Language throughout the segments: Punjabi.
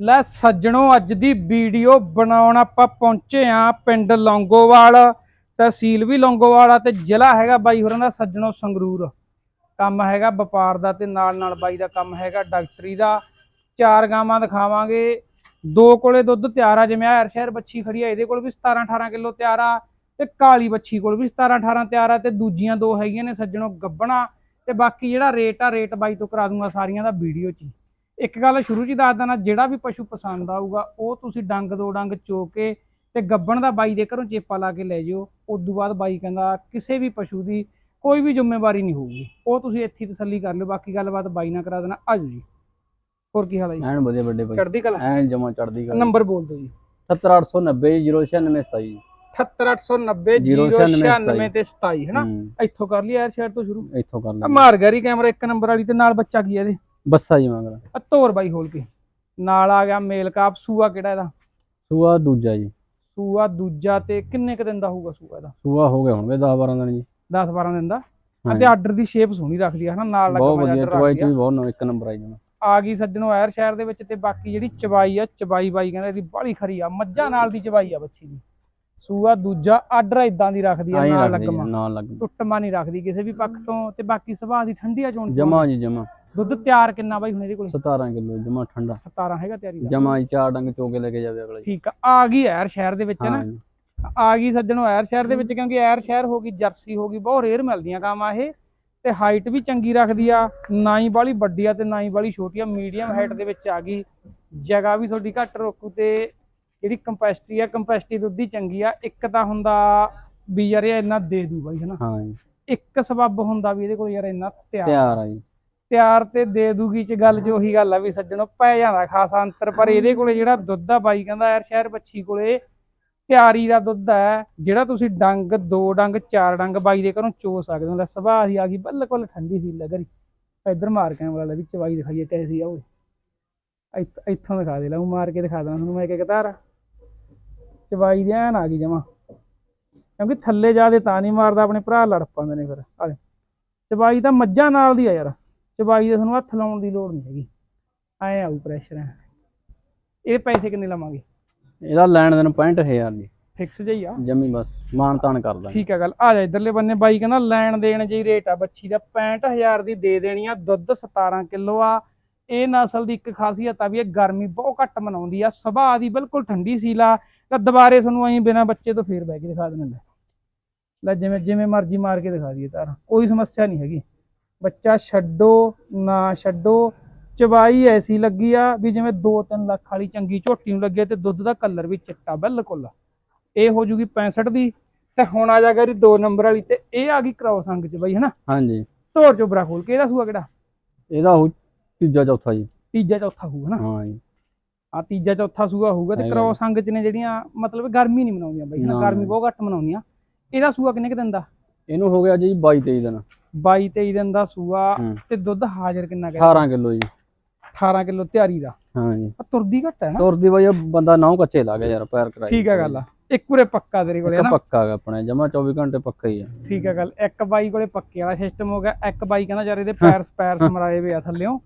ਲੈ ਸੱਜਣੋ, ਅੱਜ ਦੀ ਵੀਡੀਓ ਬਣਾਉਣ ਆਪਾਂ ਪਹੁੰਚੇ ਆ ਪਿੰਡ ਲੌਂਗੋਵਾਲ, ਤਹਿਸੀਲ ਵੀ ਲੌਂਗੋਵਾਲ ਆ ਤੇ ਜ਼ਿਲ੍ਹਾ ਹੈਗਾ ਬਾਈ ਹੋਰਾਂ ਦਾ, ਸੱਜਣੋ ਸੰਗਰੂਰ। ਕੰਮ ਹੈਗਾ ਵਪਾਰ ਦਾ ਤੇ ਨਾਲ ਨਾਲ ਬਾਈ ਦਾ ਕੰਮ ਹੈਗਾ, ਡਾਕਟਰੀ ਦਾ। ਚਾਰ ਗਾਵਾਂ ਦਿਖਾਵਾਂਗੇ। ਦੋ ਕੋਲੇ ਦੁੱਧ ਤਿਆਰ ਆ, ਜਿਵੇਂ ਹਰ ਸ਼ਹਿਰ ਬੱਚੀ ਖੜੀ ਆ, ਇਹਦੇ ਕੋਲ ਵੀ 17 18 ਕਿਲੋ ਤਿਆਰ ਆ ਤੇ ਕਾਲੀ ਬੱਚੀ ਕੋਲ ਵੀ 17 18 ਤਿਆਰ ਆ ਤੇ ਦੂਜੀਆਂ ਦੋ ਹੈਗੀਆਂ ਨੇ ਸੱਜਣੋ ਗੱਬਣਾ ਤੇ ਬਾਕੀ ਜਿਹੜਾ ਰੇਟ ਆ, ਰੇਟ ਬਾਈ ਤੋਂ ਕਰਾ ਦੂੰਗਾ ਸਾਰੀਆਂ ਦਾ ਵੀਡੀਓ 'ਚ ਹੀ। ਇੱਕ ਗੱਲ ਸ਼ੁਰੂ 'ਚ ਦੱਸ ਦੇਣਾ ਜਿਹੜਾ ਵੀ ਪਸ਼ੂ ਪਸੰਦ ਆਊਗਾ ਉਹ ਤੁਸੀਂ ਡੰਗ ਦੋ ਡੰਗ ਚੋ ਕੇ ਤੇ ਗੱਬਣ ਦਾ ਬਾਈ ਦੇ ਘਰੋਂ ਚੇਪਾ ਲਾ ਕੇ ਲੈ ਜਿਓ। ਉਦੋਂ ਬਾਅਦ ਬਾਈ ਕਹਿੰਦਾ ਕਿਸੇ ਵੀ ਪਸ਼ੂ ਦੀ ਕੋਈ ਵੀ ਜ਼ਿੰਮੇਵਾਰੀ ਨਹੀਂ ਹੋਊਗੀ। ਉਹ ਤੁਸੀਂ ਇੱਥੇ ਤਸੱਲੀ ਕਰ ਲਿਓ ਬਾਕੀ ਗੱਲਬਾਤ ਬਾਈ ਨਾਲ ਕਰਾ ਦੇਣਾ। ਆਜੋ ਜੀ। ਹੋਰ ਕੀ ਹਾਲ ਹੈ ਜੀ? ਐਨ ਵਧੀਆ ਵੱਡੇ ਭਾਈ। ਚੜ੍ਹਦੀ ਕਲਾ? ਐਨ ਜਮਾ ਚੜਦੀ ਗੱਲ ਨੰਬਰ ਬੋਲ ਦਿਓ ਜੀ। 70890 09627 78890 096 ਤੇ 27 ਹੈਨਾ? ਇੱਥੋਂ ਕਰ ਲਈ ਯਾਰ ਸ਼ਹਿਰ ਤੋਂ ਸ਼ੁਰੂ। ਇੱਥੋਂ ਕਰ ਆ ਲੈ ਮਾਰ ਗੈਰੀ ਕੈਮਰਾ ਇੱਕ ਨੰਬਰ ਵਾਲੀ ਤੇ ਨਾਲ ਬੱਚਾ ਕੀ ਹੈ ਇਹਦੇ? ਬੱਸਾ ਜੀ ਮਗਰ ਆ ਤੋਰ ਬਾਈ ਖੋਲ ਕੇ। ਨਾਲ ਆ ਗਿਆ ਮੇਲ ਕਾਪ ਸੂਆ ਕਿਹੜਾ ਇਹਦਾ? ਸੂਆ ਦੂਜਾ ਜੀ। ਸੂਆ ਦੂਜਾ ਤੇ ਕਿੰਨੇ ਕ ਦਿਨ ਦਾ ਹੋਊਗਾ ਸੂਆ ਇਹਦਾ? ਸੂਆ ਹੋ ਗਏ ਹੋਣਗੇ 10 12 ਦਿਨ ਜੀ। 10 12 ਦਿਨ ਦਾ। ਆ ਹਾਂਜੀ। ਤੇ ਆਰਡਰ ਦੀ ਸ਼ੇਪ ਸੋਹਣੀ ਰੱਖਦੀ ਆ ਹਨਾ ਨਾਲ ਬਹੁਤ ਲੱਗਾ ਵਧੀਆ ਆਰਡਰ ਚਵਾਈ ਰੱਖਦੀ ਆ ਵੀ ਬਹੁਤ ਨ- ਇੱਕ ਨੰਬਰ ਆਈ ਜਮਾ ਆ ਗਈ ਸੱਜਣੋ ਐਰ ਸ਼ਹਿਰ ਦੇ ਵਿੱਚ ਤੇ ਬਾਕੀ ਜਿਹੜੀ ਚਬਾਈ ਆ ਚਬਾਈ ਬਾਈ ਕਹਿੰਦਾ ਇਹਦੀ ਬੜੀ ਖਰੀ ਆ ਮੱਝਾਂ ਨਾਲ ਦੀ ਚਬਾਈ ਆ ਬੱਚੀ ਦੀ। ਸੂਆ ਦੂਜਾ ਆਰਡਰ ਇਦਾਂ ਦੀ ਰੱਖਦੀ ਆ ਨਾਲ ਲੱਗਮਾ। ਨਾਲ ਲੱਗ ਟੁੱਟਮਾ ਨਹੀਂ ਰੱਖਦੀ ਕਿਸੇ ਵੀ ਪੱਖ ਤੋਂ ਤੇ ਬਾਕੀ ਸੁਭਾਅ ਦੀ ਠੰਡੀ ਆ ਚੋਣ ਜਮਾ ਜੀ ਜਮਾ। ਦੁੱਧ ਤਿਆਰ ਕਿੰਨਾ ਬਾਈ ਹੁਣ ਇਹਦੇ ਕੋਲ? 17 ਕਿਲੋ ਜਮਾ ਠੰਡਾ। 17 ਹੈਗਾ ਤਿਆਰੀ ਦਾ। ਜਮਾ ਚਾਰ ਡੰਗ ਚੋ ਕੇ ਲੈ ਕੇ ਜਾਵੇ ਅਗਲਾ ਠੀਕ ਆ ਆ ਗਈ ਐਰ ਸ਼ਹਿਰ ਦੇ ਵਿੱਚ ਨਾ। ਆ ਗਈ ਸੱਜਣੋ ਐਰ ਸ਼ਹਿਰ ਦੇ ਵਿੱਚ ਕਿਉਂਕਿ ਐਰ ਸ਼ਹਿਰ ਹੋ ਗਈ ਜਰਸੀ ਹੋ ਗਈ ਬਹੁਤ ਰੇਅਰ ਮਿਲਦੀਆਂ ਕਾਮਾਂ ਇਹ। ਤੇ ਹਾਈਟ ਵੀ ਚੰਗੀ ਰੱਖਦੀ ਆ ਨਾ ਹੀ ਬਾਲੀ ਵੱਡੀ ਆ ਤੇ ਨਾ ਹੀ ਬਾਲੀ ਛੋਟੀ ਆ ਮੀਡੀਅਮ ਹਾਈਟ ਦੇ ਵਿੱਚ ਆ ਗਈ। ਜਗ੍ਹਾ ਵੀ ਤੁਹਾਡੀ ਘੱਟ ਰੋਕੂ ਤੇ ਜਿਹੜੀ ਕੰਪੈਸਿਟੀ ਆ ਕੰਪੈਸਿਟੀ ਦੁੱਧ ਦੀ ਚੰਗੀ ਆ। ਇੱਕ ਤਾਂ ਹੁੰਦਾ ਵੀ ਯਾਰ ਇਹ ਇੰਨਾ ਦੇ ਦੂ ਬਾਈ ਹਨਾ ਹਾਂ ਇੱਕ ਸਬੱਬ ਹੁੰਦਾ ਵੀ ਇਹਦੇ ਕੋਲ ਯਾਰ ਇੰਨਾ ਤਿਆਰ। ਤਿਆਰ ਆ ਜੀ। ਤਿਆਰ ਤੇ ਦੇ ਦੂਗੀ ਚ ਗੱਲ ਚ ਉਹੀ ਗੱਲ ਆ ਵੀ ਸੱਜਣੋ, ਪੈ ਜਾਂਦਾ ਖਾਸਾ ਅੰਤਰ, ਪਰ ਇਹਦੇ ਕੋਲੇ ਜਿਹੜਾ ਦੁੱਧ ਆ ਬਾਈ ਕਹਿੰਦਾ ਯਾਰ ਸ਼ਹਿਰ ਬੱਚੀ ਕੋਲੇ ਤਿਆਰੀ ਦਾ ਦੁੱਧ ਹੈ ਜਿਹੜਾ ਤੁਸੀਂ ਡੰਗ, ਦੋ ਡੰਗ, ਚਾਰ ਡੰਗ ਬਾਈ ਦੇ ਘਰੋਂ ਚੋ ਸਕਦੇ ਹੋ, ਲੈ ਸੁਭਾਅ ਦੀ ਆ ਗਈ, ਬਿਲਕੁਲ ਠੰਡੀ ਸੀ ਲੱਗਰੀ ਇੱਧਰ ਮਾਰ ਕੇ ਵਾਲਾ ਵੀ ਚਵਾਈ ਦਿਖਾਈਏ ਕੈਸੀ ਆ ਉਹ ਇੱਥੋਂ ਦਿਖਾ ਦੇ, ਲਾ ਉਹ ਮਾਰ ਕੇ ਦਿਖਾ ਦੇਣਾ ਤੁਹਾਨੂੰ ਮੈਂ ਇੱਕ ਇੱਕ ਧਾਰ। ਚਵਾਈ ਦੀ ਐਨ ਆ ਗਈ ਜਮਾ। ਕਿਉਂਕਿ ਥੱਲੇ ਜਾਦੇ ਤਾਂ ਨਹੀਂ ਮਾਰਦਾ, ਆਪਣੇ ਭਰਾ ਲੜ ਪਾਉਂਦੇ ਨੇ ਫਿਰ ਆ ਲੈ ਤਾਂ ਮੱਝਾਂ ਨਾਲ ਦੀ ਆ ਯਾਰ। ਚਬਾਈ ਦੇ ਤੁਹਾਨੂੰ ਹੱਥ ਲਾਉਣ ਦੀ ਲੋੜ ਨਹੀਂ ਹੈਗੀ। ਐ ਆਊ ਪ੍ਰੈਸ਼ਰ ਇਹ ਪੈਸੇ ਕਿੰਨੇ ਲਵਾਂਗੇ? ਇਹਦਾ ਲੈਣ ਦੇਣ 65000 ਜੀ। ਫਿਕਸ ਹੀ ਆ। ਜਮੀ ਬਸ ਮਾਨ ਤਾਨ ਕਰ ਦਾਂਗੇ। ਠੀਕ ਆ ਗੱਲ। ਆ ਜਾ ਇਧਰਲੇ ਬੰਨੇ ਬਾਈ ਕਹਿੰਦਾ ਲੈਣ ਦੇਣ ਜਿਹੀ ਰੇਟ ਆ ਬੱਚੀ ਦਾ। 65000 ਦੀ ਦੇ ਦੇਣੀ ਆ ਦੁੱਧ 17 ਕਿਲੋ ਆ। ਇਹ ਨਸਲ ਦੀ ਇੱਕ ਖਾਸੀਅਤ ਆ ਵੀ ਇਹ ਗਰਮੀ ਬਹੁਤ ਘੱਟ ਮਨਾਉਂਦੀ ਆ। ਸੁਭਾਅ ਦੀ ਬਿਲਕੁਲ ਠੰਡੀ ਸੀਲਾ ਤਾਂ ਦੁਬਾਰੇ ਤੁਹਾਨੂੰ ਐਂ ਬਿਨਾ ਬੱਚੇ ਤੋਂ ਫੇਰ ਬਹਿ ਕੇ ਦਿਖਾ ਦੇਣਾ ਲੈ ਜਿਵੇਂ ਜਿਵੇਂ ਮਰਜ਼ੀ ਮਾਰ ਕੇ ਦਿਖਾ ਦਈਏ ਤਾਰ। ਕੋਈ ਸਮੱਸਿਆ ਨਹੀਂ ਹੈਗੀ। ਬੱਚਾ ਛੱਡੋ ਨਾ ਛੱਡੋ। ਚਬਾਈ ਐਸੀ ਲੱਗੀ ਆ ਵੀ ਜਿਵੇਂ 2-3 ਲੱਖ ਵਾਲੀ ਚੰਗੀ ਝੋਟੀ ਨੂੰ ਲੱਗੇ ਤੇ ਦੁੱਧ ਦਾ ਕਲਰ ਵੀ ਚਿੱਟਾ ਬਿਲਕੁਲ ਇਹ ਹੋ ਜੂਗੀ 65 ਦੀ ਤੇ ਹੁਣ ਆ ਜਾ ਗਰੀ 2 ਨੰਬਰ ਵਾਲੀ ਤੇ ਇਹ ਆ ਗਈ ਕ੍ਰੋਸ ਅੰਗ ਚ ਬਈ ਹਨਾ? ਹਾਂਜੀ। ਧੋਰ ਚੋਬਰਾ ਖੋਲ ਕੇ ਇਹਦਾ ਸੂਆ ਕਿਹੜਾ? ਇਹਦਾ ਹੋ ਤੀਜਾ ਚੌਥਾ ਜੀ। ਤੀਜਾ ਚੌਥਾ ਹੋਊਗਾ ਨਾ ਹਾਂ ਜੀ। ਆ ਤੀਜਾ ਚੌਥਾ ਸੂਆ ਹੋਊਗਾ ਤੇ ਕ੍ਰੋਸ ਅੰਗ ਚ ਨੇ ਜਿਹੜੀਆਂ ਮਤਲਬ ਗਰਮੀ ਨਹੀਂ ਮਨਾਉਂਦੀਆਂ ਬਈ ਹਨਾ? ਗਰਮੀ। ਬਹੁਤ ਘੱਟ ਮਨਾਉਂਦੀਆਂ। ਇਹਦਾ ਸੂਆ ਕਿੰਨੇ ਕੁ ਦਿਨ ਦਾ? ਇਹਨੂੰ ਹੋ ਗਿਆ ਜੀ 22 23 ਦਿਨ। 22 23 ਦਿਨ ਦਾ ਸੂਆ ਹੂੰ। ਤੇ ਦੁੱਧ ਹਾਜ਼ਰ ਕਿੰਨਾ ਕਰ 18 ਕਿਲੋ ਜੀ। 18 ਕਿਲੋ ਤਿਆਰੀ ਦਾ। ਹਾਂ ਜੀ। ਤੁਰਦੀ ਘੱਟ ਹੈ ਨਾ? ਤੁਰਦੀ ਬਾਈ ਉਹ ਬੰਦਾ ਨੌ ਕੱਚੇ ਲਾ ਗਿਆ ਯਾਰ ਪੈਰ ਕਰਾਈ ਠੀਕ ਹੈ ਗੱਲ ਇੱਕ ਪੂਰੇ ਪੱਕਾ ਤੇਰੇ ਕੋਲੇ ਨਾ ਪੱਕਾ ਗਾ ਆਪਣੇ ਜਮਾ 24 ਘੰਟੇ ਪੱਕਾ ਹੀ ਆ। ਠੀਕ ਹੈ ਗੱਲ ਇੱਕ ਬਾਈ ਕੋਲੇ ਪੱਕੇ ਵਾਲਾ ਸਿਸਟਮ ਹੋ ਗਿਆ। ਇੱਕ ਬਾਈ ਕਹਿੰਦਾ ਯਾਰ ਇਹਦੇ ਪੈਰ ਸਪੈਰ ਸਮਰਾਏ ਵੇ ਆ ਥੱਲਿਓਂ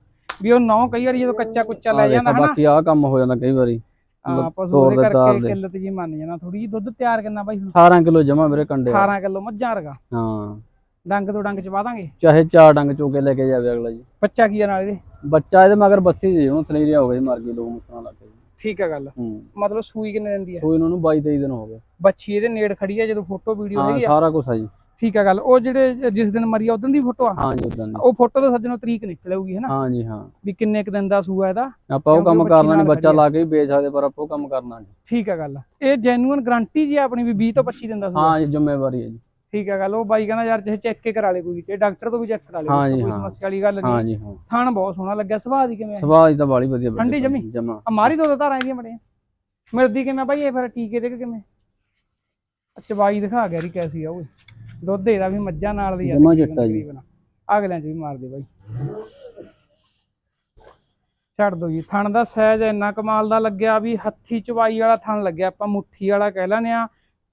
ਵੀ ਉਹ ਨੌ ਕਈ ਵਾਰੀ ਜਦੋਂ ਕੱਚਾ ਕੁੱਚਾ ਲੈ ਆਹ ਜਾਂਦਾ ਦੇਖੋ, ਹਨਾ? ਬਾਕੀ ਆਹ ਕੰਮ ਹੋ ਜਾਂਦਾ ਕਈ ਵਾਰੀ। ਆ ਪਸ਼ੂ ਤੋਰ ਉਹਦੇ ਦੇ ਤਾਰ ਕਰਕੇ ਦੇ। ਕਿੱਲਤ ਜੀ ਮੰਨ ਜਾਣਾ ਥੋੜੀ ਜੀ ਦੁੱਧ ਤਿਆਰ ਕਰਨਾ ਬਾਈ ਹੁਣ? 18 ਕਿਲੋ ਜਮਾ ਮੇਰੇ ਕੰਡੇ ਆ। 18 ਕਿਲੋ ਮੱਝਾਂ ਰਗਾ ਹਾਂ। ਡੰਗ ਤੋਂ ਡੰਗ ਚਵਾ ਦਾਂਗੇ। ਚਾਹੇ ਚਾਰ ਡੰਗ ਚੋ ਕੇ ਲੈ ਕੇ ਜਾਵੇ ਅਗਲਾ ਜੀ। ਬੱਚਾ ਕੀ ਆ ਨਾਲ ਇਹਦੇ? ਬੱਚਾ ਇਹਦੇ ਮਗਰ ਬੱਸੀ ਜੀ ਉਹਨੂੰ ਥਲੀਰੀਆ ਹੋ ਗਈ ਮਰ ਗਈ ਲੋਕ ਮੁੱਕਣ ਲੱਗ ਗਏ। ਠੀਕ ਹੈ ਗੱਲ। ਹੂੰ। ਮਤਲਬ ਸੂਈ ਕਿੰਨੇ ਦਿਨ ਦੀ ਹੈ ਕੋਈ ਇਹਨਾਂ ਨੂੰ 22 23 ਦਿਨ ਹੋ ਗਏ। ਬੱਚੀ ਇਹਦੇ ਨੇੜ ਖੜੀ ਆ ਜਦੋਂ ਫੋਟੋ ਵੀਡੀਓ ਹਾਂ ਹੈਗੀ ਆ। ਸਾਰਾ ਕੁਝ ਆ ਜੀ। ਠੀਕ ਹੈ ਗੱਲ। ਉਹ ਜਿਹੜੇ ਜਿਸ ਦਿਨ ਮਰੀ ਆ ਉਦੋਂ ਦੀ ਫੋਟੋ ਆ? ਹਾਂ ਜੀ ਉਦਾਂ ਦੀ। ਉਹ ਫੋਟੋ ਤੋਂ ਸੱਜਣੋਂ ਤਰੀਕ ਨਿਕਲੇਗੀ ਹੈ ਨਾ ਹਾਂ ਜੀ ਹਾਂ। ਵੀ ਕਿੰਨੇ ਕੁ ਦਿਨ ਦਾ ਸੂਆ ਇਹਦਾ? ਆਪਾਂ ਉਹ ਕੰਮ ਕਰਨਾ ਨਹੀਂ ਬੱਚਾ ਆ। ਲਾ ਕੇ ਹੀ ਵੇਚ ਸਕਦੇ ਪਰ ਆਪਾਂ ਉਹ ਕੰਮ ਕਰਨਾ ਨਹੀਂ ਠੀਕ ਹੈ ਗੱਲ। ਇਹ ਜੈਨੂਅਨ ਗਾਰੰਟੀ ਜੀ ਆ ਆਪਣੀ ਵੀ 20 ਤੋਂ 25 ਦਿਨ ਦਾ ਸੂਆ? ਹਾਂ ਜੀ ਜ਼ਿੰਮੇਵਾਰੀ ਹੈ ਜੀ। ਠੀਕ ਹੈ ਗੱਲ ਉਹ ਬਾਈ ਕਹਿੰਦਾ ਯਾਰ ਜੇ ਚੈੱਕ ਕੇ ਕਰਾ ਲੈ ਕੋਈ ਤੇ ਡਾਕਟਰ ਤੋਂ ਵੀ ਚੈੱਕ ਕਰਾ ਲੈ ਕੋਈ। ਸਮੱਸਿਆ ਵਾਲੀ ਗੱਲ ਨਹੀਂ। ਜੀ ਹਾਂ। ਥਣ ਬਹੁਤ ਸੋਹਣਾ ਲੱਗਿਆ ਸੁਭਾਅ ਦੀ ਕਿਵੇਂ? ਸੁਭਾਅ ਤਾਂ ਬਾਲੀ ਵਧੀਆ ਠੰਡੀ ਜਮੀ? ਜਮਾ। ਆ ਮਾਰੀ ਦੋ ਧਾਰਾਂ ਇਹਦੀਆਂ ਬੜੀਆਂ। ਮਿਲਦੀ ਕਿਵੇਂ ਬਾਈ ਇਹ ਫਿਰ ਟੀਕੇ ਦੇ ਕਿਵੇਂ? ਚਵਾਈ ਦਿਖਾ ਗਿਆ ਰੀ ਕੈਸੀ ਆ ਉਹ ਦੁੱਧ ਇਹਦਾ ਵੀ ਮੱਝਾਂ ਨਾਲ ਦੀ ਆ ਜਮਾਂ ਚਿੱਟਾ ਜੀ। ਅਗਲਿਆਂ ਚ ਵੀ ਮਾਰ ਦੇ ਬਾਈ। ਛੱਡ ਦੋ ਜੀ ਥਣ ਦਾ ਸਾਈਜ਼ ਇੰਨਾ ਕਮਾਲ ਦਾ ਲੱਗਿਆ ਵੀ ਹੱਥੀ ਚਵਾਈ ਵਾਲਾ ਥਣ ਲੱਗਿਆ ਆਪਾਂ ਮੁੱਠੀ ਵਾਲਾ ਕਹਿ ਲੈਂਦੇ ਆ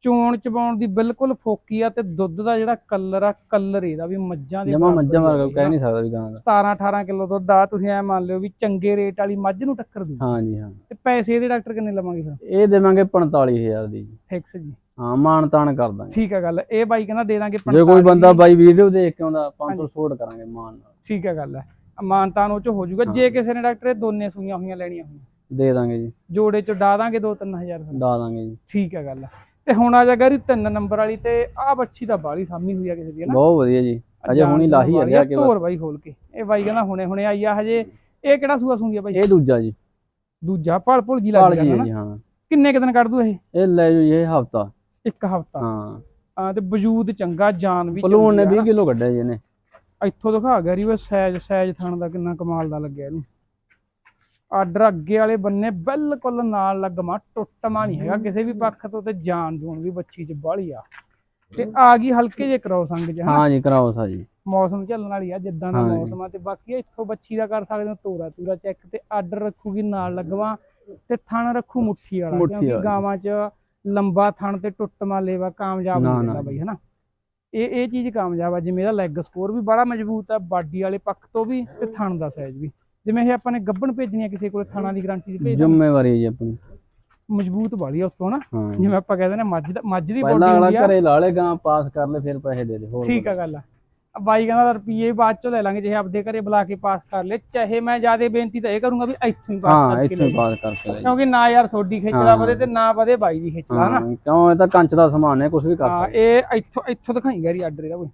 ਚੋਣ ਚਬਾਉਣ ਦੀ ਬਿਲਕੁਲ ਫੋਕੀ ਆ ਤੇ ਦੁੱਧ ਦਾ ਜਿਹੜਾ ਕਲਰ ਆ ਕਲਰ ਇਹਦਾ ਵੀ ਮੱਝਾਂ ਦੇ ਜਮਾ ਮੱਝਾਂ ਹੀ ਵਰਗਾ ਕਹਿ ਨਹੀਂ ਸਕਦਾ ਵੀ ਗਾਂ ਦਾ। 17 18 ਕਿਲੋ ਦੁੱਧ ਆ ਤੁਸੀਂ ਐ ਮੰਨ ਲਿਓ ਵੀ ਚੰਗੇ ਰੇਟ ਵਾਲੀ ਮੱਝ ਨੂੰ ਟੱਕਰ ਦੂ। ਹਾਂ ਜੀ ਹਾਂ। ਤੇ ਪੈਸੇ ਇਹਦੇ ਡਾਕਟਰ ਕਿੰਨੇ ਲਵਾਂਗੇ ਫਿਰ? ਇਹ ਦੇਵਾਂਗੇ 45000 ਦੀ। ਫਿਕਸ ਜੀ। ਹਾਂ ਮਾਨ ਤਾਨ ਕਰ ਦਾਂਗੇ। ਠੀਕ ਆ ਗੱਲ। ਇਹ ਬਾਈ ਕਹਿੰਦਾ ਦੇ ਦਾਂਗੇ ਜੇ ਕੋਈ 45 ਬੰਦਾ ਬਾਈ ਵੀਡੀਓ ਦੇਖ ਕੇ ਆਉਂਦਾ 500 ਛੋੜ ਕਰਾਂਗੇ ਮਾਨ ਨਾਲ। ਠੀਕ ਆ ਗੱਲ ਹੈ ਮਾਨਤਾਨ ਉਹ ਚ ਹੋ ਜਾਊਗਾ। ਜੇ ਹਾਂ। ਕਿਸੇ ਨੇ ਡਾਕਟਰ ਇਹ ਦੋਨੇ ਸੂਈਆਂ ਹੋਈਆਂ ਲੈਣੀਆਂ ਹੋਈਆਂ। ਦੇ ਦਾਂਗੇ ਜੀ। ਜੋੜੇ ਚ ਡਾ ਦਾਂਗੇ 2-3000 ਫਿਰ। ਡਾ ਦਾਂਗੇ ਜੀ। ਠੀਕ ਆ ਗੱਲ ਤੇ ਹੁਣ ਆ ਜਾ ਗਰੀ ਤਿੰਨ ਨੰਬਰ ਵਾਲੀ ਤੇ ਆਹ ਬੱਚੀ ਤਾਂ ਬਾਲੀ ਸਾਮੀ ਹੋਈ ਆ ਕਿਸੇ ਦੀ ਨਾ? ਬਹੁਤ ਵਧੀਆ ਜੀ। ਅਜੇ ਹੁਣੀ ਲਾਹੀ ਆ ਲਿਆ ਕੇ। ਧੋਰ ਬਾਈ ਖੋਲ ਕੇ। ਇਹ ਬਾਈ ਕਹਿੰਦਾ ਹੁਣੇ ਹੁਣੇ ਆਈ ਆ ਹਜੇ ਇਹ ਕਿਹੜਾ ਸੂਆ ਸੂੰਦੀ ਆ ਬਾਈ? ਇਹ ਦੂਜਾ ਜੀ। ਦੂਜਾ ਭਲ ਭੁਲ ਜੀ ਲੱਗ ਗਿਆ ਹੈ ਨਾ? ਜੀ ਹਾਂ। ਕਿੰਨੇ ਕੁ ਦਿਨ ਕੱਢ ਦੂ ਇਹ? ਇਹ ਲੈ ਜੋ ਇਹ ਹਫਤਾ। ਇੱਕ ਹਫਤਾ। ਹਾਂ। ਆ ਤੇ ਵਜੂਦ ਚੰਗਾ ਜਾਨ ਵੀ ਪਲੂਨ ਨੇ ਚੰਗੀ ਆ। 20 ਕਿਲੋ ਕੱਢਿਆ ਜੀ ਇਹਨੇ। ਨਾ। ਇੱਥੋਂ ਦਿਖਾ ਗਿਆ ਰੀ ਉਹ ਸੈਜ ਸੈਜ ਥਣ ਦਾ ਕਿੰਨਾ ਕਮਾਲ ਦਾ ਲੱਗਿਆ ਇਹਨੂੰ। ਆਰਡਰ ਅੱਗੇ ਵਾਲੇ ਬੰਨੇ ਬਿਲਕੁਲ ਨਾਲ ਲੱਗਮਾ ਟੁੱਟਮਾ ਨਹੀਂ ਹੈਗਾ ਕਿਸੇ ਵੀ ਪੱਖ ਤੋਂ ਤੇ ਜਾਨ ਜੂਨ ਵੀ ਬੱਚੀ ਚ ਬਾਹਲੀ ਆ ਤੇ ਆ ਗਈ ਹਲਕੇ ਜੇ ਕਰੋ ਸੰਗ ਹਨਾ ਹਾਂ ਜੀ ਕਰਾਓ ਸਾ ਜੀ ਮੌਸਮ ਝੱਲਣ ਵਾਲੀ ਆ ਜਿੱਦਾਂ ਦਾ ਜੀ। ਮੌਸਮ ਆ ਤੇ ਬਾਕੀ ਇੱਥੋਂ ਬੱਚੀ ਦਾ ਕਰ ਸਕਦੇ ਹੋ ਤੋਰਾ ਤੂਰਾ ਚੈੱਕ ਤੇ ਆਰਡਰ ਰੱਖੂਗੀ ਨਾਲ ਲੱਗਵਾ ਤੇ ਥਣ ਰੱਖੂ ਮੁੱਠੀ ਵਾਲਾ ਕਿਉਂਕਿ। ਗਾਵਾਂ 'ਚ ਲੰਬਾ ਥਣ ਤੇ ਟੁੱਟਮਾ ਲੇਵਾ ਕਾਮਯਾਬ ਨਹੀਂ ਹੁੰਦਾ ਜੀ। ਬਈ ਹਨਾ ਇਹ ਇਹ ਚੀਜ਼ ਕਾਮਯਾਬ ਆ ਜਿਵੇਂ ਇਹਦਾ ਲੈਗ ਸਕੋਰ ਵੀ ਬੜਾ ਮਜ਼ਬੂਤ ਆ ਬਾਡੀ ਵਾਲੇ ਪੱਖ ਤੋਂ ਵੀ ਤੇ ਥਣ ਦਾ ਸਾਈਜ਼ ਵੀ ਜਿਵੇਂ ਇਹ ਆਪਾਂ ਨੇ ਗੱਬਣ ਭੇਜਣੀ ਆ ਕਿਸੇ ਕੋਲ ਥਣਾਂ ਦੀ ਗਾਰੰਟੀ ਦੀ ਭੇਜ। ਜ਼ਿੰਮੇਵਾਰੀ ਹੈ ਜੀ ਆਪਣੀ। ਮਜ਼ਬੂਤ ਵਾਲੀ ਆ ਉੱਤੋਂ ਨਾ। ਹਾਂ। ਜਿਵੇਂ ਆਪਾਂ ਕਹਿੰਦੇ ਨੇ ਮੱਝ ਦਾ ਮੱਝ ਦੀ ਪਹਿਲਾਂ ਬੋਡੀ ਅਗਲਾ ਹੁੰਦੀ ਆ। ਘਰੇ ਲਾ ਲੇ ਗਾਂ ਪਾਸ ਕਰ ਲੈ ਫਿਰ ਪੈਸੇ ਦੇ ਦੇ ਹੋਰ ਠੀਕ ਆ ਗੱਲ ਆ। ਆ ਬਾਈ ਕਹਿੰਦਾ ਰੁਪਈਏ ਬਾਅਦ ਚੋਂ ਲੈ ਲਾਂਗੇ ਜੇ ਆਪਦੇ ਘਰੇ ਬੁਲਾ ਕੇ ਪਾਸ ਕਰ ਲੈ ਚਾਹੇ ਮੈਂ ਜਿਆਦੇ ਬੇਨਤੀ ਤਾਂ ਇਹ ਕਰੂੰਗਾ ਵੀ ਇੱਥੋਂ ਹੀ ਪਾਸ ਹਾਂ ਕਰਕੇ ਇੱਥੇ ਲੈ ਪਾਸ ਕਰਕੇ ਲੈ ਜੀ। ਕਿਉਂਕਿ ਨਾ ਯਾਰ ਸੋਡੀ ਖਿੱਚਦਾ ਹਾਂ। ਵਧੇ ਤੇ ਨਾ ਵਧੇ ਬਾਈ ਦੀ ਖਿੱਚਦਾ ਹਨਾ? ਹਾਂ ਕਿਉਂ ਇਹ ਤਾਂ ਕੰਚ ਦਾ ਸਮਾਨ ਹੈ ਕੁਝ ਵੀ ਕਰ ਹਾਂ ਸਕਦੇ। ਇਹ ਇੱਥੋਂ ਇੱਥੋਂ ਦਿਖਾਈ ਗੈਰੀ ਆਰਡਰ ਇਹਦਾ ਕੋਈ।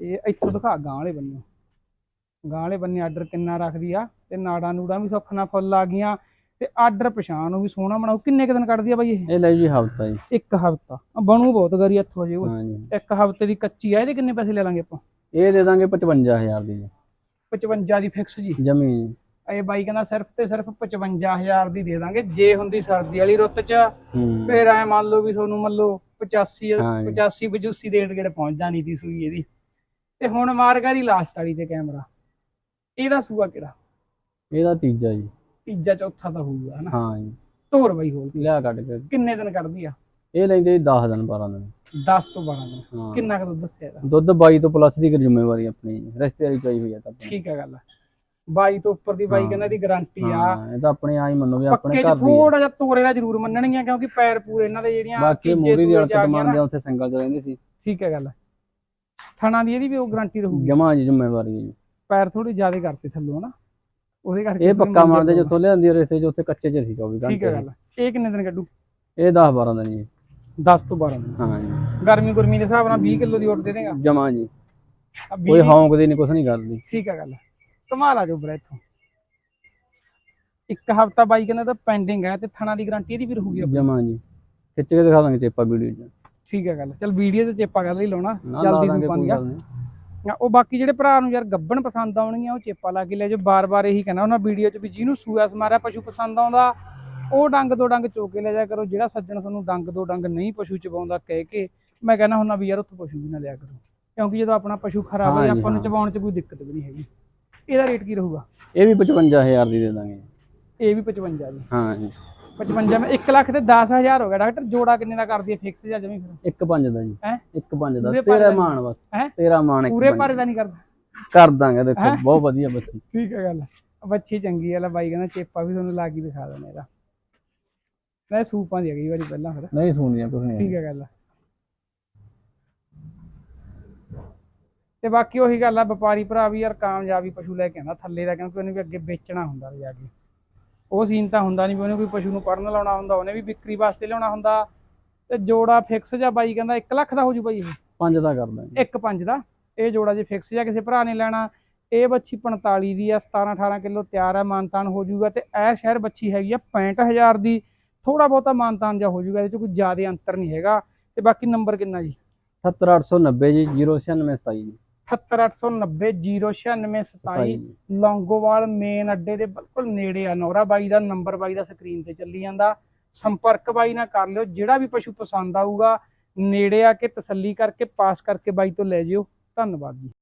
ਇਹ ਇੱਥੋਂ ਦਿਖਾ ਗਾਂ ਵਾਲੇ ਬੰਨੇ ਗਾਂ ਵਾਲੇ ਬੰਨੇ ਆਰਡਰ ਕਿੰਨਾ ਰੱਖਦੀ ਆ ਤੇ ਨਾੜਾਂ ਨੂੜਾਂ ਵੀ ਸੁੱਖ ਨਾਲ ਫੁੱਲ ਆ ਗਈਆਂ ਤੇ ਆਰਡਰ ਪਛਾਣ ਨੂੰ ਵੀ ਸੋਹਣਾ ਬਣਾਓ ਕਿੰਨੇ ਕੁ ਦਿਨ ਕੱਢਦੀ ਆ ਬਾਈ ਇਹ? ਇਹ ਲੈ ਜੀ ਹਫਤਾ ਜੀ। ਇੱਕ ਹਫਤਾ। ਬਣੂ ਬਹੁਤ ਗਰੀ ਇੱਥੋਂ ਉਹ। ਹਾਂ ਜੀ ਇੱਕ ਹਫ਼ਤੇ ਦੀ ਕੱਚੀ ਆ ਇਹਦੇ ਕਿੰਨੇ ਪੈਸੇ ਲੈ ਲਾਂਗੇ ਆਪਾਂ? ਇਹ ਦੇ ਦਾਂਗੇ 55000 ਦੀ ਜੀ। 55 ਦੀ ਫਿਕਸ ਜੀ। ਜਮੀ ਇਹ ਬਾਈ ਕਹਿੰਦਾ ਸਿਰਫ ਤੇ ਸਿਰਫ 55000 ਦੀ ਦੇ ਦਾਂਗੇ। ਜੇ ਹੁੰਦੀ ਸਰਦੀ ਵਾਲੀ ਰੁੱਤ ਚ ਹੂੰ। ਫੇਰ ਐ ਮੰਨ ਲਓ ਵੀ ਤੁਹਾਨੂੰ ਮੰਨ ਲਓ 85 ਹਾਂ ਜੀ। 85 85 ਦੇ ਗੇੜ ਪਹੁੰਚ ਜਾਣੀ ਦੀ ਸੂਈ ਇਹਦੀ। ਤੇ ਹੁਣ ਮਾਰਗਾਰੀ ਲਾਸਟ ਵਾਲੀ ਤੇ ਕੈਮਰਾ ਇਹਦਾ ਸੂਆ ਕਿਹੜਾ? ਇਹਦਾ ਤੀਜਾ ਜੀ। ਤੀਜਾ ਚੌਥਾ ਤਾਂ ਹੋਊਗਾ ਹਨਾ? ਹਾਂ ਜੀ। ਧੋਰ ਬਾਈ ਹੋਰ। ਲਿਆ ਕੱਢ ਕੇ। ਕਿੰਨੇ ਦਿਨ ਕੱਢਦੀ ਆ? ਇਹ ਲੈਂਦੇ ਜੀ 10 ਦਿਨ 12 ਦਿਨ। 10 ਤੋਂ 12 ਦਿਨ। ਕਿੰਨਾ ਕੁ ਦੱਸਿਆ ਇਹਦਾ? ਦੁੱਧ 22 ਤੋਂ ਪਲੱਸ ਦੀ ਜ਼ਿੰਮੇਵਾਰੀ ਆਪਣੀ। ਰਿਸ਼ਤੇਦਾਰੀ ਚਾਹੀ ਹੋਈ ਹੈ ਤਾਂ। ਠੀਕ ਆ ਗੱਲ। 22 ਤੋਂ ਉੱਪਰ ਦੀ ਬਾਈ। ਕਹਿੰਦਾ ਦੀ ਗਾਰੰਟੀ ਆ। ਹਾਂ ਇਹ ਤਾਂ ਆਪਣੇ ਆਈ ਮੰਨੋ ਵੀ ਆਪਣੇ ਘਰ ਦੀ। ਥੋੜਾ ਜਿਹਾ ਤੋਰੇ ਦਾ ਜ਼ਰੂਰ ਮੰਨਣਗੀਆਂ ਕਿਉਂਕਿ ਪੈਰ ਪੂਰੇ ਇਹਨਾਂ ਦੇ ਜਿਹੜੀਆਂ ਬਾਕੀ ਮੂਰੀ ਦੀ ਆ ਗਈਆਂ ਮੰਨਦੇ। ਆ, ਉੱਥੇ ਸੰਗਲ ਚ ਰਹਿੰਦੇ ਸੀ। ਠੀਕ ਹੈ ਗੱਲ। ਥਣਾ ਦੀ ਇਹਦੀ ਵੀ ਉਹ ਗਾਰੰਟੀ ਰਹੂਗੀ। ਜਮਾ ਜੀ ਜ਼ਿੰਮੇਵਾਰੀ ਹੈ ਜੀ। ਪੈਰ ਥੋੜੀ ਜ਼ਿਆਦਾ ਕਰਤੇ ਥੱਲੋਂ ਹਨਾ? ਉਹਦੇ ਕਰਕੇ ਇਹ ਪੱਕਾ ਮੰਨਦੇ ਆ ਜਿੱਥੋਂ ਲਿਆਂਦੀ ਰਿਸ਼ਤੇ ਚ ਉੱਥੇ ਕੱਚੇ ਚ ਸੀ 24 ਘੰਟੇ ਠੀਕ ਹੈ ਗੱਲ। ਇਹ ਕਿੰਨੇ ਦਿਨ ਕੱਢੂ? ਇਹ 10 12 ਦਿਨ ਜੀ 10 ਤੋਂ 12 ਦਿਨ। ਹਾਂ ਜੀ। ਗਰਮੀ ਗੁਰਮੀ ਦੇ ਹਿਸਾਬ ਨਾਲ 20 ਕਿਲੋ ਦੀ ਓਟ ਦੇ ਦੇਗਾ। ਜਮਾ ਜੀ। ਕੋਈ 20 ਹੌਂਕਦੀ ਨਹੀਂ ਕੁਛ ਨਹੀਂ ਕਰਦੀ। ਠੀਕ ਹੈ ਗੱਲ। ਕਮਾਲ ਆ ਜਾਓ ਬਰੇ ਇੱਥੋਂ। ਇੱਕ ਹਫਤਾ ਬਾਈ ਕਹਿੰਦਾ ਤਾਂ ਪੈਂਡਿੰਗ ਹੈ ਤੇ ਥਣਾ ਦੀ ਗਾਰੰਟੀ ਇਹਦੀ ਵੀ ਰਹੂਗੀ। ਜਮਾ ਜੀ। ਖਿੱਚ ਕੇ ਦਿਖਾ ਦਾਂਗੇ ਚੇਪਾ ਵੀਡੀਓ ਚ। ਠੀਕ ਹੈ ਗੱਲ। ਚਲ ਵੀਡੀਓ ਤੇ ਚੇਪਾ ਕਰ ਲਈ ਲਾਉਣਾ। ਜਲਦੀ ਦਾਂਗੇ ਉਹ ਬਾਕੀ ਜਿਹੜੇ ਭਰਾ ਨੂੰ ਯਾਰ ਗੱਬਣ ਪਸੰਦ ਆਉਣਗੀਆਂ ਉਹ ਚੇਪਾ ਲਾ ਕੇ ਲੈ ਜਾਓ। ਬਾਰ-ਬਾਰ ਇਹੀ ਕਹਿਣਾ ਉਹਨਾਂ ਵੀਡੀਓ 'ਚ ਵੀ ਜਿਹਨੂੰ ਸੂਆ ਸਮਾਰਿਆ ਪਸ਼ੂ ਪਸੰਦ ਆਉਂਦਾ ਉਹ ਡੰਗ ਦੋ ਡੰਗ ਚੋ ਕੇ ਲੈ ਜਾ ਕਰੋ। ਜਿਹੜਾ ਸੱਜਣ ਤੁਹਾਨੂੰ ਡੰਗ ਦੋ ਡੰਗ ਨਹੀਂ ਪਸ਼ੂ ਚਬਾਉਂਦਾ ਕਹਿ ਕੇ ਮੈਂ ਕਹਿੰਦਾ ਹੁੰਦਾ ਵੀ ਯਾਰ ਉੱਥੋਂ ਪਸ਼ੂ ਵੀ ਨਾ ਲਿਆ ਕਰੋ। ਕਿਉਂਕਿ ਜਦੋਂ ਆਪਣਾ ਪਸ਼ੂ ਖਰਾਬ ਹੋ ਹਾਂ ਜਾਏ ਜੀ, ਆਪਾਂ ਨੂੰ। ਚਬਾਉਣ 'ਚ ਕੋਈ ਦਿੱਕਤ ਵੀ ਨਹੀਂ ਹੈਗੀ। ਇਹਦਾ ਰੇਟ ਕੀ ਰਹੂਗਾ? ਇਹ ਵੀ 55000 ਦੀ ਦੇ ਦਾਂਗੇ। ਇਹ ਵੀ 55 ਜੀ। ਹਾਂ ਜੀ। 55 ਮੈਂ 1 ਲੱਖ ਤੇ 10000 ਹੋ ਗਿਆ ਡਾਕਟਰ ਜੋੜਾ ਕਿੰਨੇ ਦਾ ਕਰਦੀ ਹੈ ਫਿਕਸ ਜਾਂ ਜਮੀ ਫਿਰ? ਇੱਕ ਪੰਜ ਦਾ ਜੀ। ਹੈਂ? ਇੱਕ ਪੰਜ ਦਾ। ਪੂਰੇ ਭਰ ਤੇਰਾ ਮਾਣ ਬਸ? ਤੇਰਾ ਮਾਣ ਪੂਰੇ ਪੰਜ। ਭਾਰੇ ਦਾ। ਨਹੀਂ ਕਰਦਾ। ਕਰ ਦਾਂਗੇ ਦੇਖੋ? ਬਹੁਤ ਵਧੀਆ ਬੱਚੀ। ਠੀਕ ਹੈ ਗੱਲ। ਬੱਚੀ ਚੰਗੀ ਹੈ ਲੈ ਬਾਈ ਕਹਿੰਦਾ ਚੇਪਾ ਵੀ ਤੁਹਾਨੂੰ ਲਾ ਕੇ ਦਿਖਾ ਦੇਣਾ ਇਹਦਾ। ਮੈਂ ਸੂਪਾਂ ਦੀ ਹੈਗੀ ਵਾਰੀ ਪਹਿਲਾਂ ਫਿਰ। ਨਹੀਂ ਸੁਣਦੀਆਂ ਕੁਛ ਨਹੀਂ। ਠੀਕ ਹੈ ਗੱਲ। ਤੇ ਬਾਕੀ ਉਹੀ ਗੱਲ ਆ ਵਪਾਰੀ ਭਰਾ ਵੀ ਯਾਰ ਕਾਮਯਾਬੀ ਪਸ਼ੂ ਲੈ ਕੇ ਆਉਂਦਾ ਥੱਲੇ ਦਾ ਕਿਉਂਕਿ ਉਹਨੇ ਵੀ ਅੱਗੇ ਵੇਚਣਾ ਹੁੰਦਾ ਜਾ ਕੇ। ਉਹ ਸੀਨ ਤਾਂ ਹੁੰਦਾ ਨਹੀਂ ਵੀ ਉਹਨੇ ਕੋਈ ਪਸ਼ੂ ਨੂੰ ਪੜਨ ਲਾਉਣਾ ਹੁੰਦਾ ਉਹਨੇ ਵੀ ਵਿਕਰੀ ਵਾਸਤੇ ਲਿਆਉਣਾ ਹੁੰਦਾ। ਤੇ ਜੋੜਾ ਫਿਕਸ ਜਾਂ ਬਾਈ ਕਹਿੰਦਾ 1 ਲੱਖ ਦਾ ਹੋ ਜੂ ਬਾਈ ਇਹ? ਪੰਜ ਦਾ ਕਰ ਦਾਂਗੇ ਇੱਕ ਪੰਜ ਦਾ। ਇਹ ਜੋੜਾ ਜੇ ਫਿਕਸ ਜਾਂ ਕਿਸੇ ਭਰਾ ਨੇ ਲੈਣਾ ਇਹ ਬੱਚੀ 45 ਦੀ ਆ 17 18 ਕਿਲੋ ਤਿਆਰ ਆ ਮਾਨਤਾਨ ਹੋ ਜਾਊਗਾ ਤੇ ਇਹ ਸ਼ਹਿਰ ਬੱਚੀ ਹੈਗੀ ਆ 65000 ਦੀ। ਥੋੜਾ ਬਹੁਤਾ ਮਾਨਤਾਨ ਜਾਂ ਹੋ ਜਾਊਗਾ ਇਹਦੇ ਚ ਕੋਈ ਜ਼ਿਆਦਾ ਅੰਤਰ ਨਹੀਂ ਹੈਗਾ। ਤੇ ਬਾਕੀ ਨੰਬਰ ਕਿੰਨਾ ਜੀ? 70890 ਜੀ 09627 ਜੀ। 788909697 ਲੌਂਗੋਵਾਲ ਮੇਨ ਅੱਡੇ ਦੇ ਬਿਲਕੁਲ ਨੇੜੇ ਆ। ਨੌਰਾ ਬਾਈ ਦਾ ਨੰਬਰ ਬਾਈ ਦਾ ਸਕਰੀਨ ਤੇ ਚੱਲੀ ਜਾਂਦਾ। ਸੰਪਰਕ ਬਾਈ ਨਾਲ ਕਰ ਲਿਓ। ਜਿਹੜਾ ਵੀ ਪਸ਼ੂ ਪਸੰਦ ਆਊਗਾ ਨੇੜੇ ਆ ਕੇ ਤਸੱਲੀ ਕਰਕੇ ਪਾਸ ਕਰਕੇ ਬਾਈ ਤੋਂ ਲੈ ਜਿਓ। ਧੰਨਵਾਦ ਜੀ।